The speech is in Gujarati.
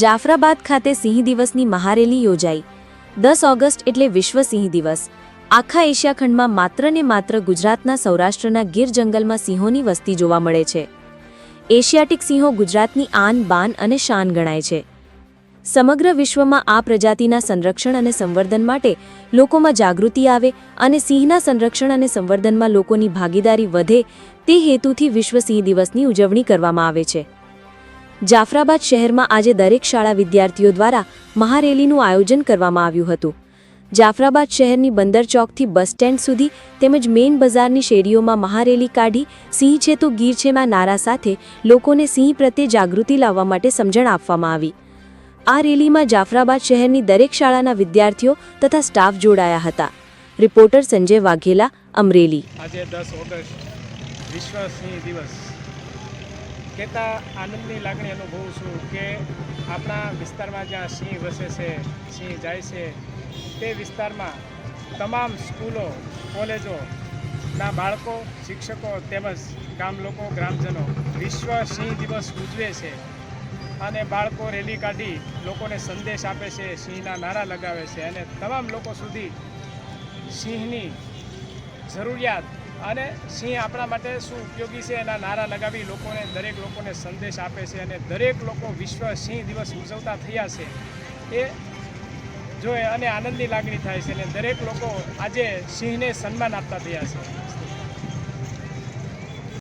જાફરાબાદ ખાતે સિંહ દિવસની મહારેલી યોજાઈ. દસ ઓગસ્ટ એટલે વિશ્વ સિંહ દિવસ. આખા એશિયા ખંડમાં માત્ર ને માત્ર ગુજરાતના સૌરાષ્ટ્રના ગીર જંગલમાં સિંહોની વસ્તી જોવા મળે છે. એશિયાટિક સિંહો ગુજરાતની આન, બાન અને શાન ગણાય છે. સમગ્ર વિશ્વમાં આ પ્રજાતિના સંરક્ષણ અને સંવર્ધન માટે લોકોમાં જાગૃતિ આવે અને સિંહના સંરક્ષણ અને સંવર્ધનમાં લોકોની ભાગીદારી વધે તે હેતુથી વિશ્વ સિંહ દિવસની ઉજવણી કરવામાં આવે છે. જાફરાબાદ શહેરમાં આજે દરેક શાળા વિદ્યાર્થીઓ દ્વારા મહારેલીનું આયોજન કરવામાં આવ્યું હતું. જાફરાબાદ શહેરની બંદર ચોકથી બસ સ્ટેન્ડ સુધી તેમજ મેઇન બજારની શેરીઓમાં મહારેલી કાઢી સિંહ છે તો ગીર છેમાં નારા સાથે લોકોને સિંહ પ્રત્યે જાગૃતિ લાવવા માટે સમજણ આપવામાં આવી. આ રેલીમાં જાફરાબાદ શહેરની દરેક શાળાના વિદ્યાર્થીઓ તથા સ્ટાફ જોડાયા હતા. રિપોર્ટર સંજય વાઘેલા, અમરેલી. આજે દસ ઓગસ્ટ વિશ્વ સિંહ દિવસ. કહેતા આનંદની લાગણી અનુભવું છું કે આપણા વિસ્તારમાં જ્યાં સિંહ વસે છે, સિંહ જાય છે, તે વિસ્તારમાં તમામ સ્કૂલો કોલેજોના બાળકો, શિક્ષકો તેમજ ગામ લોકો, ગ્રામજનો વિશ્વ સિંહ દિવસ ઉજવે છે અને બાળકો રેલી કાઢી લોકોને સંદેશ આપે છે, સિંહના નારા લગાવે છે અને તમામ લોકો સુધી સિંહની જરૂરિયાત અને સિંહ આપણા માટે શું ઉપયોગી છે એના નારા લગાવી લોકોને, દરેક લોકોને સંદેશ આપે છે અને દરેક લોકો વિશ્વ સિંહ દિવસ ઉજવતા થયા છે. એ જોઈએ અને આનંદની લાગણી થાય છે અને દરેક લોકો આજે સિંહને સન્માન આપતા થયા છે.